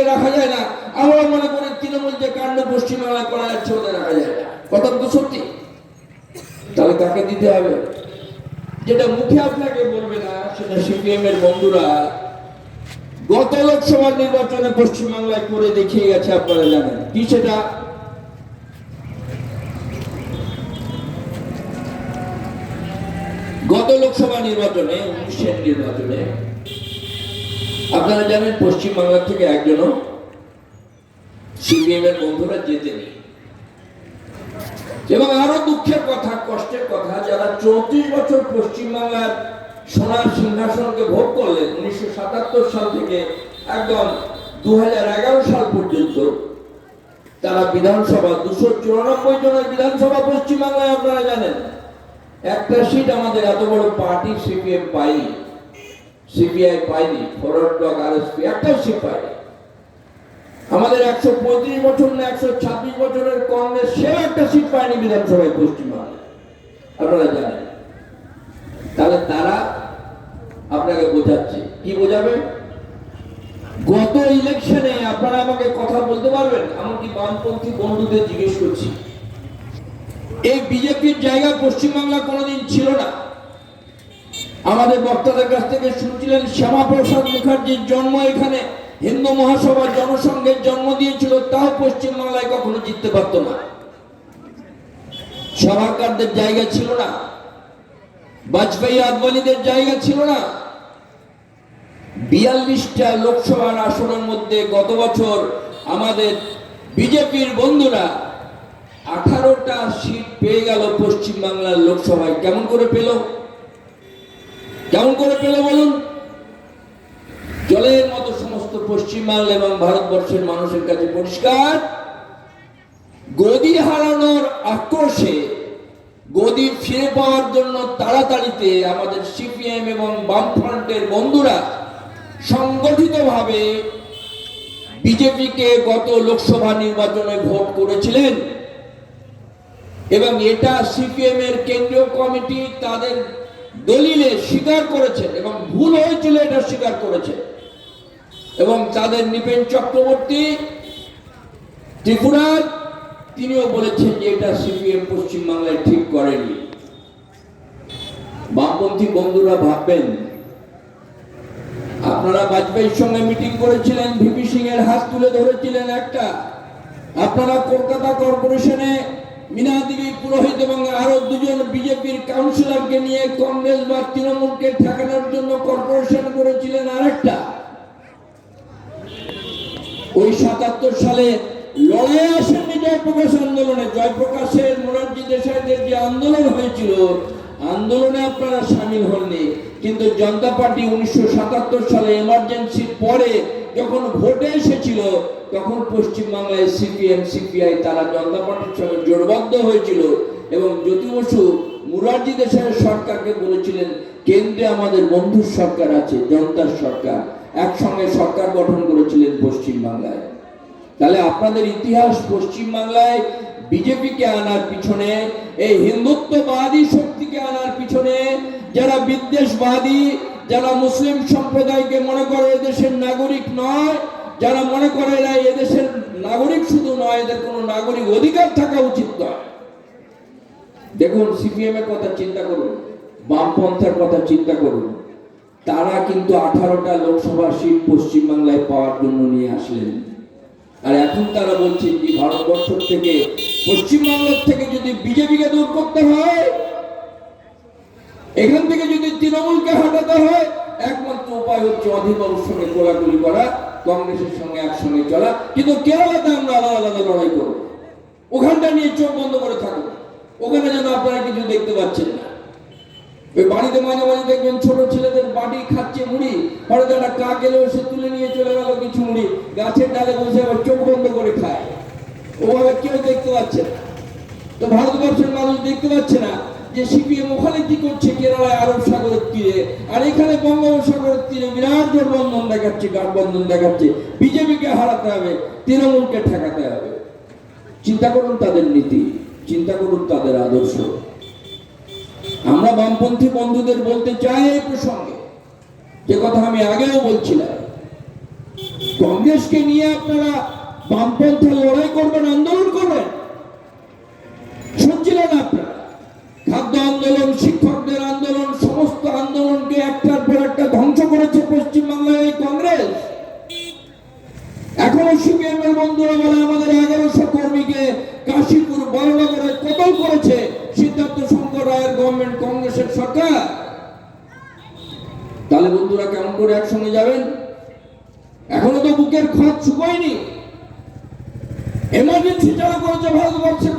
দিকে রাখা যায় না। আমরা মনে করি তৃণমূল যে কাণ্ড পশ্চিমবাংলায় করা যাচ্ছে, ওদের রাখা যায় না। কথা তো সত্যি। তাহলে কাকে দিতে হবে? যেটা মুখে আপনাকে বলবে না, সেটা সিপিএম এর বন্ধুরা গত লোকসভা নির্বাচনে পশ্চিমবাংলায় করে দেখিয়ে গেছে, আপনারা জানেন। কি সেটা? গত লোকসভা নির্বাচনে, উনিশের নির্বাচনে আপনারা জানেন পশ্চিমবাংলা থেকে একজনও সিপিএম এর বন্ধুরা জেতেনি এবং আরও দুঃখের কথা, কষ্টের কথা, যারা চৌত্রিশ বছর পশ্চিমবাংলার সোনার সিংহাসনকে ভোগ করলেন, উনিশশো সাতাত্তর সাল থেকে একদম দু হাজার এগারো সাল পর্যন্ত, তারা বিধানসভা, দুশো চুরানব্বই জনের বিধানসভা পশ্চিমবাংলায় আপনারা জানেন, একটা সিট আমাদের এত বড় পার্টি সিপিএম পাইনি সিপিআই পাইনি ফরওয়ার্ড ব্লক আরএসপি, একটাও সিট পাইনি আমাদের একশো পঁয়ত্রিশ বছর না একশো ছাব্বিশ বছরের কংগ্রেস, সেও একটা সিট পায়নি বিধানসভায় পশ্চিমবাংলায় আপনারা জানেন। তাহলে তারা আপনাকে বোঝাচ্ছে। কি বোঝাবে? গত ইলেকশনে আপনারা আমাকে কথা বলতে পারবেন? এমনকি বামপন্থী বন্ধুদের জিজ্ঞেস করছি। এই বিজেপির জায়গা পশ্চিমবাংলা কোনোদিন ছিল না। আমাদের বক্তাদের কাছ থেকে শুনছিলেন শ্যামাপ্রসাদ মুখার্জির জন্ম এখানে। হিন্দু মহাসভা জনসংঘের জন্ম দিয়েছিল, তাও পশ্চিমবাংলায় কখনো জিততে পারত না। সভাকারদের জায়গা ছিল না। বাজপেয়ী আদবানিদের জায়গা ছিল না। বিয়াল্লিশটা লোকসভার আসনের মধ্যে গত বছর আমাদের বিজেপির বন্ধুরা আঠারোটা সিট পেয়ে গেল পশ্চিমবাংলার লোকসভায়। কেমন করে পেল? কেমন করে পেল বলুন? জলের মতো সমস্ত পশ্চিমবাংলা এবং ভারতবর্ষের মানুষের কাছে পরিষ্কার। গদি হারানোর আক্রোশে, গদি ফিরে পাওয়ার জন্য তাড়াতাড়িতে আমাদের সিপিএম এবং বামফ্রন্টের বন্ধুরা সংগঠিতভাবে বিজেপিকে গত লোকসভা নির্বাচনে ভোট করেছিলেন। এবং এটা সিপিএম এর কেন্দ্রীয় কমিটি, তাদের দলিলে স্বীকার করেছেন এবং ভুল হয়েছিল এটা স্বীকার করেছে এবং তাদের নিপেন চক্রবর্তী, ত্রিপুরার, তিনিও বলেছেন যে এটা সিপিএম পশ্চিমবাংলায় ঠিক করেনি। বামপন্থী বন্ধুরা ভাববেন, আপনারা বাজপেয়ীর সঙ্গে মিটিং করেছিলেন, ভিপি সিং এর হাত তুলে ধরেছিলেন একটা। আপনারা কলকাতা কর্পোরেশনে মীনা পুরোহিত এবং আরও দুজন বিজেপির কাউন্সিলরকে নিয়ে কংগ্রেস বা তৃণমূলকে ঠেকানোর জন্য কর্পোরেশন করেছিলেন আরেকটা। ওই সাতাত্তর সালে লড়াই আসেননি জয়প্রকাশ আন্দোলনে। জয়প্রকাশের মোরারজি দেশাইদের যে আন্দোলন হয়েছিল, আন্দোলনে আপনারা সামিল হননি। কিন্তু জনতা পার্টি উনিশশো সাতাত্তর সালে এমার্জেন্সির পরে যখন ভোটে এসেছিল, তখন পশ্চিমবাংলায় সিপিএম, সিপিআই তারা জনতা পার্টির সঙ্গে জোটবদ্ধ হয়েছিল এবং জ্যোতি বসু মুরারজি দেশের সরকারকে বলেছিলেন, কেন্দ্রে আমাদের বন্ধুর সরকার আছে, জনতার সরকার। একসঙ্গে সরকার গঠন করেছিলেন পশ্চিমবাংলায়। তাহলে আপনাদের ইতিহাস পশ্চিমবাংলায় বিজেপিকে আনার পিছনে, এই হিন্দুত্ববাদী শক্তিকে আনার পিছনে, যারা বিদ্বেষবাদী যারা মুসলিম সম্প্রদায়কে মনে করে এদেশের নাগরিক নয়, যারা মনে করে এরা এদেশের নাগরিক শুধু নয়, এদের কোনো নাগরিক অধিকার থাকা উচিত নয়। দেখুন সিপিএম এর কথা চিন্তা করুন, বামপন্থার কথা চিন্তা করুন। তারা কিন্তু আঠারোটা লোকসভা সিট পশ্চিমবাংলায় পাওয়ার জন্য নিয়ে আসলেন। আর এখন তারা বলছেন যে ভারতবর্ষ থেকে, পশ্চিমবাংলার থেকে যদি বিজেপিকে দূর করতে হয় এখান থেকে যদি তৃণমূলকে হটাতে হয়, একমাত্র উপায় হচ্ছে অধিবাবুর সঙ্গে গোলাগুলি করা, কংগ্রেসের সঙ্গে একসঙ্গে চলা। কিন্তু কেরালাতে আমরা আলাদা আলাদা লড়াই করব? ওখানটা নিয়ে চোখ বন্ধ করে থাকব ওখানে যেন আপনারা কিছু দেখতে পাচ্ছেন না। ওই বাড়িতে মাঝে মাঝে দেখবেন ছোট ছেলেদের বাড়ি খাচ্ছে মুড়ি হয়তো একটা কাক এলো সে তুলে নিয়ে চলে গেল কিছু মুড়ি, গাছের ডালে বসে আবার চোখ বন্ধ করে খায়। ওভাবে কেউ দেখতে পাচ্ছে না। তো ভারতবর্ষের মানুষ দেখতে পাচ্ছে না। যে সিপিএম ওখানে কি করছে? কেরালায় আরব সাগরের তীরে। আর এখানে বঙ্গোপসাগরের তীরে বিরাট জোটবন্ধন দেখাচ্ছে গাঠবন্ধন দেখাচ্ছে। বিজেপিকে হারাতে হবে, তৃণমূলকে ঠেকাতে হবে। চিন্তা করুন তাদের নীতি, চিন্তা করুন তাদের আদর্শ। আমরা বামপন্থী বন্ধুদের বলতে চাই এই প্রসঙ্গে, যে কথা আমি আগেও বলছিলাম। কংগ্রেসকে নিয়ে আপনারা বামপন্থা লড়াই করবেন, আন্দোলন করবেন? এখনও সিপিএম বন্ধুরা বলে আমাদের এগারোশো কর্মীকে কাশীপুর বড়নগরে কতল করেছে সিদ্ধার্থ শঙ্কর রায়ের গভর্নমেন্ট কংগ্রেসের সরকার? তাহলে বন্ধুরা কেমন করে একসঙ্গে যাবেন? এখনও তো বুকের খত শুকায়নি। এমার্জেন্সি যারা করেছে ভারতবর্ষে